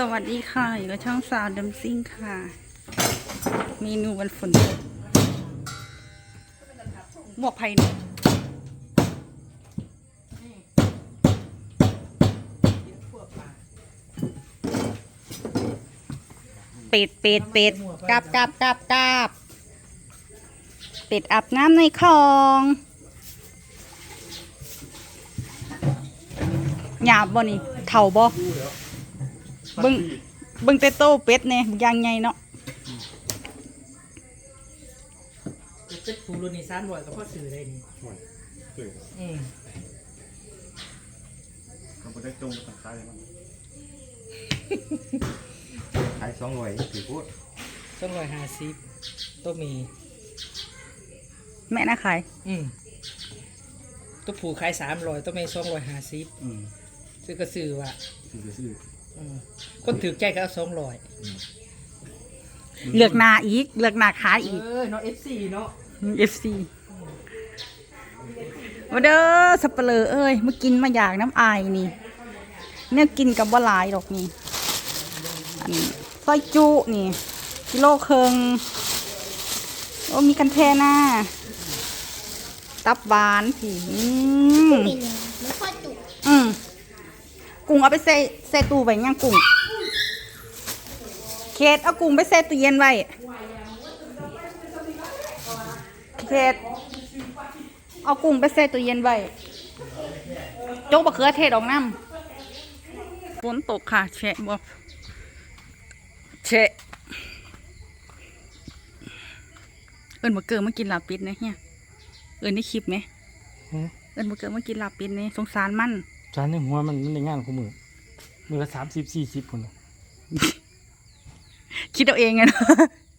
สวัสดีค่ะ อยู่กับช่องสาวดัมซิ่งค่ะ เมนูวันฝนตกหมวกไผ่เนี่ยเป็ดเป็ดเป็ดกราบกราบกราบกราบเป็ดอาบน้ำในคลองหยาบบ่นี่เถ่าบ่ เบิ่งเบิ่งแต่โตเป็ดเนี่ยยางไงเนาะเป็ดผูรุนี่สามร้อยก็พอซื้อได้นี่ห่วยเจ๋งอืมเขาไม่ได้จงมาขายมันขายสองหน่วยถือพูดสองร้อยห้าสิบตัวมี แม่น่าขายอืมตัวผูขายสามร้อยตัวเมย์สองร้อยห้าสิบอืมซื้อก็ซื้อว่ะซื้อก็ซื้ออืม คนถือใจก็เอาสองร้อยเลือกหนาอีก เลือกหนาขายเออีก อเนาะเอฟซีเนาะ FC มาเด้อสับเปลือเอ้ยมากินมาอยากน้ำอายนี่ เนี่ยกินกับบ่หลายดอกนี่อันซอยจุนี่ กิโลเคิงโอ้มีกันแทน่าตับหวานผีอืมปิ่นมันทอดจุกอืมกุ้งเอาไปใส่ใส่ตู้ไว้ยังกุ้ง เคสเอากุ้งไปใส่ตู้เย็นไว้เคสเอากุ้งไปใส่ตู้เย็นไว้โจ๊กบะเขือเทศออกน้ำฝนตกค่ะแฉะบ่แฉะเอิญมาเกิดมากินลาบปิดนะเฮียเอิญได้คลิปไหมเอิญมาเกิดมากินลาบปิดนี่สงสารมันจานในหัวมันมันในงานของมือมือละสามสิบสี่สิบคน คิดเอาเองไงเนาะ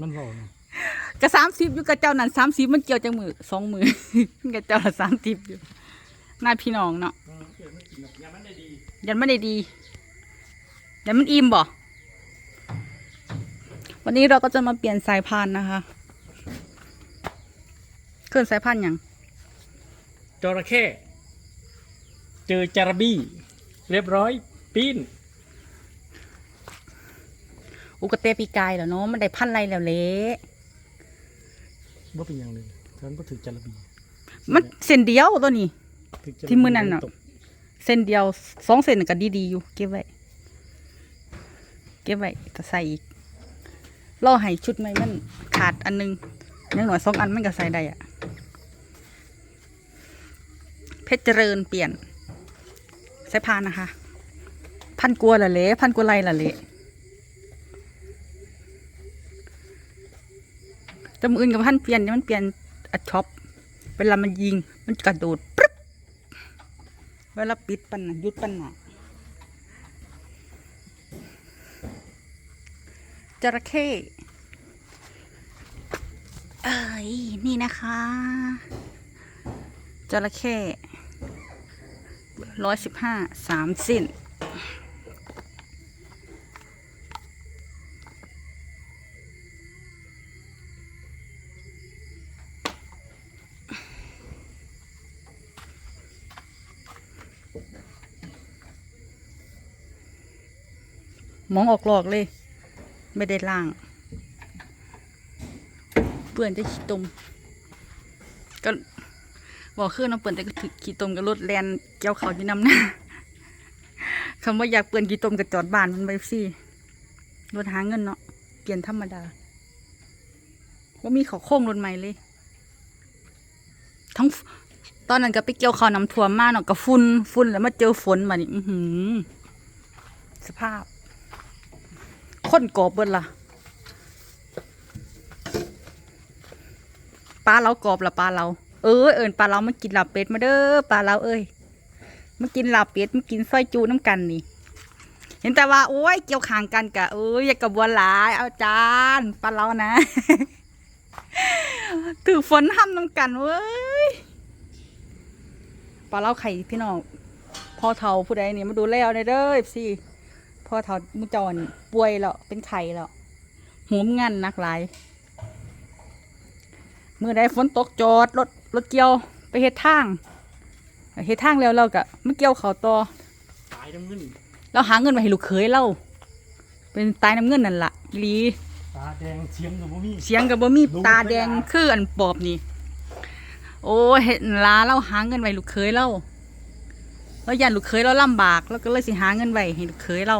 มันบอกนะกะสามสิบอยู่กับเจ้านั่นสามสิบมันเกี่ยวจังมือสองมือกับเจ้าละสามสิบอยู่หน้าพี่น้องเนาะยันไม่ได้ดียันมันอิ่มบ่วันนี้เราก็จะมาเปลี่ยนสายพานนะคะเคลื่อนสายพานอย่างจระเข้เจอจาระบี้ เรียบร้อยปีน อุกเตปีกายแล้วเนาะมันได้พันไรแล้วเละว่าเป็นอย่างหนึ่งฉันก็ถือจาระบีมันเส้นเดียวตัวนี้ถืจาระบีที่มือนั่นน่ะตกเส้นเดียวสองเส้นก็ดีๆอยู่ เก็บไว้ เก็บไว้จะใส่อีกรอให้ชุดใหม่มันขาดอันหนึงยังหน่อยสองอันมันก็ใส่ได้อะเพชรเจริญเปลี่ยนใส่พานนะคะ พันกลัวละเละพันกลัวไรละเละ จำอื่นกับพันเปลี่ยนเนี่ยมันเปลี่ยนอัดช็อปเวลามันยิง มันกระโดดปึ๊บเวลาปิดปันนะหยุดปันน่ะจระเข้เอ้ยนี่นะคะจระเข้ร้อยสิบห้าสามสิ้น มองออกหลอกเลย ไม่ได้ล่าง เปื่อนจะขี้ตม ก็บอกขึ้นเอาเปื่อนแต่ก็ถือขี้ตมกับรถแลนเกี่ยวเขาอยู่นำหน้าคำว่าอยากเปื่อนขี้ตมกับจอดบ้านมันไปสิรถหาเงินเนาะเปลี่ยนธรรมดาว่ามีเขาโค้งรถใหม่เลย ทั้งตอนนั้นก็ไปเกี่ยวเขาวน้ำท่วมมากเนาะกับฝุ่นฝุ่นแล้วมาเจอฝนมานี่อือหือ สภาพ คนกอบเบิดล่ะปลาเรากรอบละปลาเรา เออเอิญปลาเรามากินลาบเป็ดมาเด้อปลาเราเอ้ยมากินลาบเป็ดมากินซอยจูน้ำกันนี่ เห็นแต่ว่าโอ้ยเกี่ยวขางกันกะเอ้ยอย่ากระบวนหลายเอาจานปลาเรานะถือฝนห้ำน้ำกันเว้ยปลาเราไข่พี่น้องพ่อเฒ่าผู้ใดนี่มาดูแลเอาในเด้อสิ พ่อเฒ่ามุจรป่วยแล้วเป็นไข้แล้วหูมงานหนักหลายเมื่อใดฝนตกจอดรถรถเกี่ยวไปเฮ็ดทางเฮ็ดทางแล้วเราก็มาเกี่ยวเขาวต่อตายน้ำเงินเราหาเงินมาให้ลูกเขยเราเป็นตายน้ำเงินนั่นล่ะอีหลีตาแดงเชียงกับบ่มีเสียงกับบ่มีตาแดงคืออันปอบนี่ โอ้เห็นลาเราหาเงินไว้ลูกเคยเรา เราอยากลูกเคยเราลำบากแล้วก็เลยสิหาเงินไว้ให้ลูกเคยเรา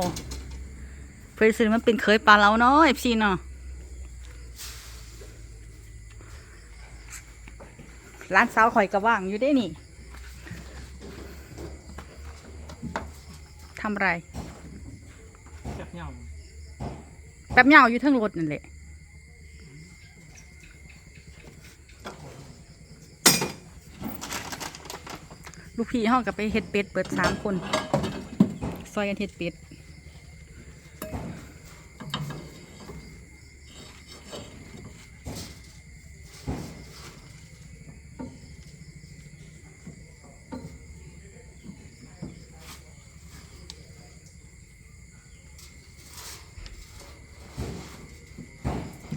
เพื่อซื้อมันเป็นเคยปลาเราเนาะเอฟซีเนาะร้านสาวข่อยก็ว่างอยู่ได้นี่ทำอะไรจับเหงาแป๊บเหยาวอยู่เทั้งรถนั่นแหละ ลูกพี่ห้องกับไปเฮ็ดเป็ดเปิดสามคนซอยกันเฮ็ดเป็ด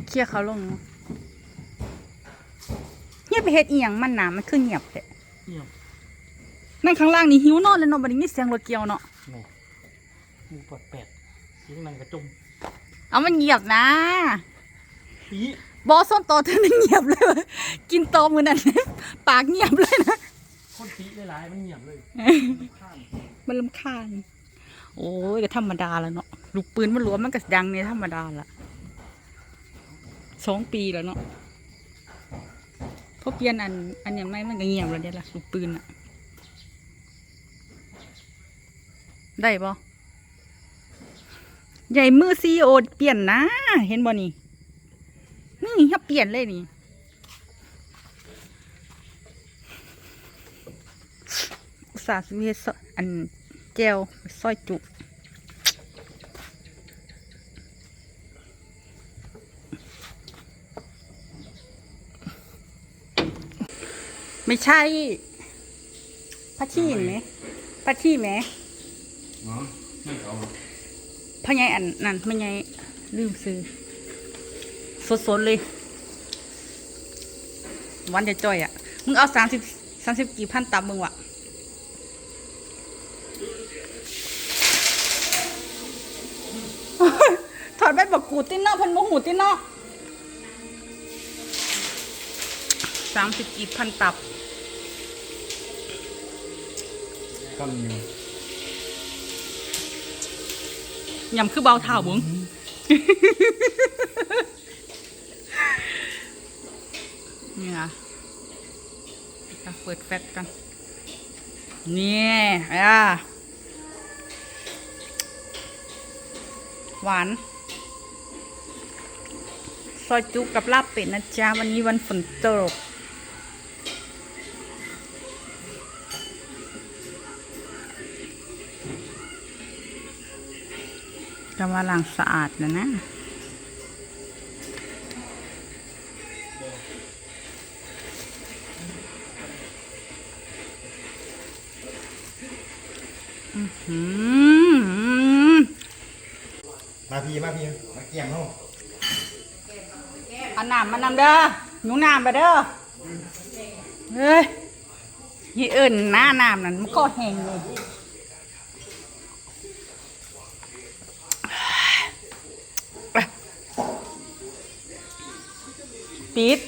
เคลียร์เขาลงเนาะเงียบไปเฮ็ดอีหยังมันหนามันคือเงียบแท้เงียบ นั่นข้างล่างนี่หิวนอนเลยเนาะบัดนี้มีเสียงรถเกี่ยวเนาะแม่มูปวดแปดเสียงนั่งกระจมเอามันเงียบนะปีบอส้มโตเธอนั่นเงียบเลย กินโตมือนั่นปากเงียบเลยนะคนปีหลายๆมันเงียบเลยข้ามมันลำคาญโอ้ยก็ธรรมดาแล้วเนาะลูกปืนมันหลวมมันก็ดังในธรรมดาละสองปีแล้วเนาะเพราะเปลี่ยนอันอันเนี้ยไม่มันก็เงียบแล้วเดี๋ยวละลูกปืนอะ ได้ปะใหญ่มือซีโอเปลี่ยนนะ เห็นบ่นี่นี่ถ้าเปลี่ยนเลยนี่อุตส่าห์ซื้อเฮ็ดอันเจลซอยจุไม่ใช่พัชชีเห็นไหมพัชชีไหม อ๋อไม่เอาพ่อใหญ่อันนั่นพ่อใหญ่ลืมซื้อ สดๆเลยวันจะจ่อยอะ มึงเอาสามสิบสามสิบกี่พันตับมึงวะถอดแบตบอกกูติ้นเนอกพันโมหูติ้นเนอกสามสิบกี่พันตับคำนึง ยำคือเบาเท้าบุ้งนี่ค่ะเปิดแฟลชกัน นี่อะหวาน ซอยจุกกับลาบเป็ดนะจ๊ะ วันนี้วันฝนตก จะมาล้างสะอาดนะนะอืมมาพี่มาพี่มาเกี่ยมเขาเอาน้ำมานำเด้อหนูน้ำไปเด้อเฮ้ยยี่เอิญหน้าน้ำนั่นมันก็แห้งเลย ปิด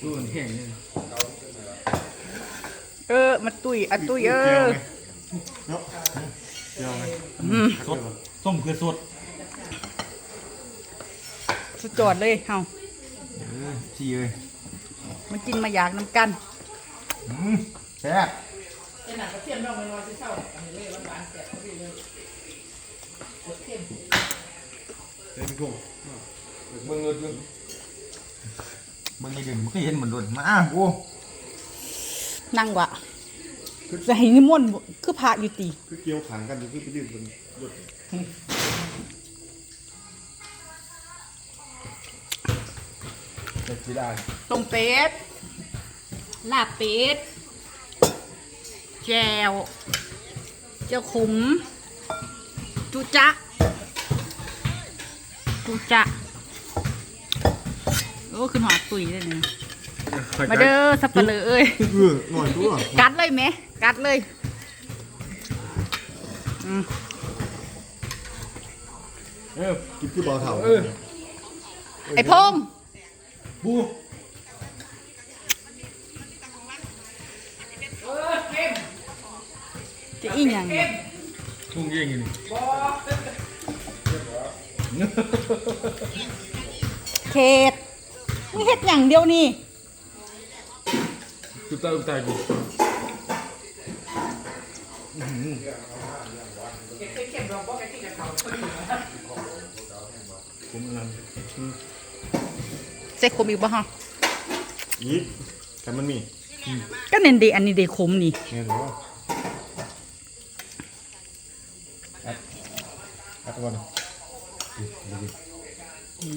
ดูมันแห้งเนี่ยเออ มาตุยอะตุยเออ เจียวไหมสดส้มคือสดสุดยอดเลยเฮาเออชี้เลยมากินมาอยากน้ำกัน อืมแซ่บ เข้มน้องน้อยๆเช้าอันนี้เลยหวานแก่บพอดีเลยกดเข้มเต็มทุ่งมึงเงินดึมึงเงินดึงมึงก็เห็นเหมือนโดนมาอ้กูนั่งวะจะให้นิม้วนคือพาะอยู่ตีคือเกี่ยวขังกันอยู่คือไปยืนบนรถจะได้ต้มเป็ดลาบเป็ด แจวเจ้าขุมจุจะจุจะโอ้ขึ้นหอดตุยเลยเนี่ยมาเด้อสับปะเลอเอ้ยเออหน่อยตัวกัดเลยไหมกัดเลยอืมเออกินคือเบาเท่าเออไอ้พงษ์บู จะอีหยังเนี่ยทุ่งยิงอยู่นี่เขตมึงเฮ็ดอย่างเดียวนี่ตุ๊ตาตุ๊ตาอยู่ผมอะไรใส่ขมอีกบ่ฮะอีกแต่มันมีก็เน้นเดอันนี้เดขมนี่เนี่ยเหรออัด อัดก่อน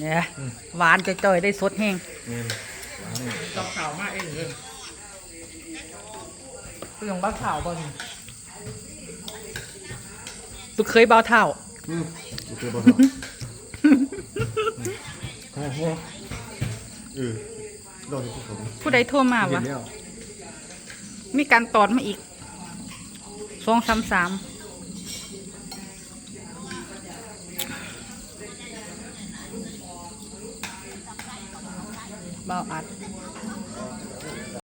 เนี่ยหวานจ่อยๆได้สดแห้งเนี่ยจับข่าวมากเองเลยเรื่องบ้าข่าวบ่นี่ลูกเคยเบาเท่า อืมโอเคเบาเท่าโอ้โหเออลองที่ผมผู้ใดโทรมาเห็วะนแล้วมีการตอดมาอีกสองสามสาม เบาอัด